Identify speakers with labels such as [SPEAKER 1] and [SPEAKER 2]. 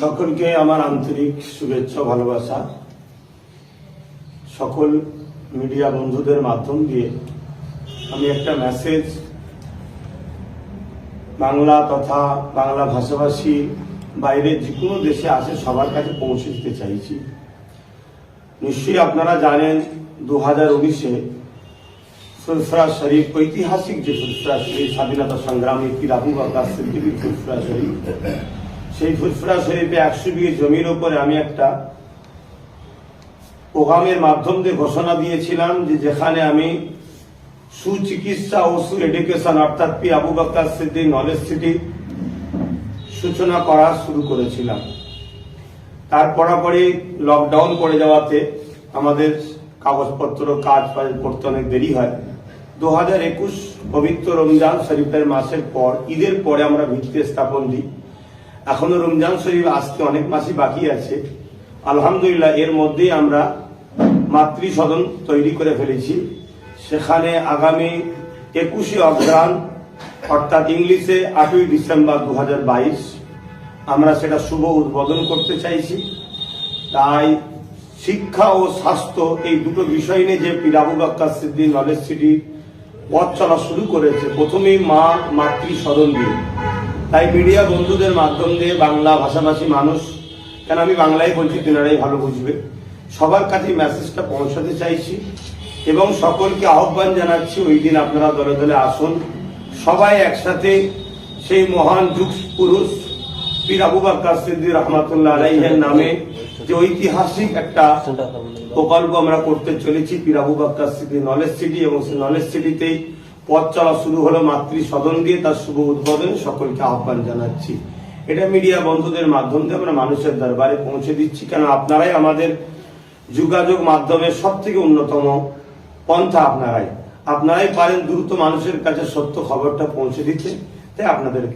[SPEAKER 1] সকলকে আমার আন্তরিক শুভেচ্ছা, ভালোবাসা। সকল মিডিয়া বন্ধুদের মাধ্যম দিয়ে আমি একটা মেসেজ বাংলা তথা বাংলা ভাষাভাষী বাইরে যে কোনো দেশে আসে সবার কাছে পৌঁছে দিতে চাইছি। নিশ্চয়ই আপনারা জানেন দু হাজার উনিশে ফুরফুরা শরীফ, ঐতিহাসিক যে ফুরফুরা শরীফ, স্বাধীনতা সংগ্রামী পীর আবু বকর সিদ্দিকীর ফুরফুরা শরীফ, সেই ফুরফুরা শরীফে একশো বিঘে জমির উপরে আমি একটা প্রোগ্রামের মাধ্যম দিয়ে ঘোষণা দিয়েছিলাম যে যেখানে আমি সুচিকিৎসা ও সু এডুকেশন অর্থাৎ পি আবু বকর সিদ্দিক নলেজ সিটি সূচনা করা শুরু করেছিলাম। তার পরাপরই লকডাউন পড়ে যাওয়াতে আমাদের কাগজপত্র কাজ করতে অনেক দেরি হয়। দু হাজার একুশ পবিত্র রমজান শরীফের মাসের পর, ঈদের পরে আমরা ভিত্তি স্থাপন দিই। এখনও রমজান শরীফ আসতে অনেক মাসই বাকি আছে। আলহামদুলিল্লাহ, এর মধ্যেই আমরা মাতৃ সদন তৈরি করে ফেলেছি। সেখানে আগামী একুশে অগ্রাণ অর্থাৎ ইংলিশে আটই ডিসেম্বর দু হাজার বাইশ, আমরা সেটা শুভ উদ্বোধন করতে চাইছি। তাই শিক্ষা ও স্বাস্থ্য এই দুটো বিষয় নিয়ে যে পিরাবু বাক্কা সিদ্ধি নলেজ সিটি পথ চলা শুরু করেছে। প্রথমেই মা মাতৃ সদন দিয়ে। তাই মিডিয়া বন্ধুদের মাধ্যম দিয়ে বাংলা ভাষাভাষী মানুষ, কেন আমি বাংলায় বলছি তেনারাই ভালো বুঝবে, সবার কাছে মেসেজটা পৌঁছাতে চাইছি এবং সকলকে আহ্বান জানাচ্ছি ওই দিন আপনারা দলে দলে আসুন। সবাই একসাথে সেই মহান যুগ পুরুষ, পীর আবু বাক্কার সিদ্দিক রহমাতুল্লাহ আলাইহের নামে যে ঐতিহাসিক একটা প্রকল্প আমরা করতে চলেছি Pir Abu Bakkar city, knowledge city এবং সেই নলেজ সিটিতেই পথ চলা শুরু হলো মাতৃ সদন দিয়ে তার শুভ উদ্বোধন। সকলকে আহ্বান জানাচ্ছি। এটা মিডিয়া বন্ধুদের মাধ্যম দিয়ে আমরা মানুষের দরবারে পৌঁছে দিচ্ছি। কেন আপনারাই আমাদের যোগাযোগ মাধ্যমের সব থেকে অন্যতম পন্থা আপনারাই। আপনারাই পারেন দ্রুত মানুষের কাছে সত্য খবরটা পৌঁছে দিতে। তাই আপনাদের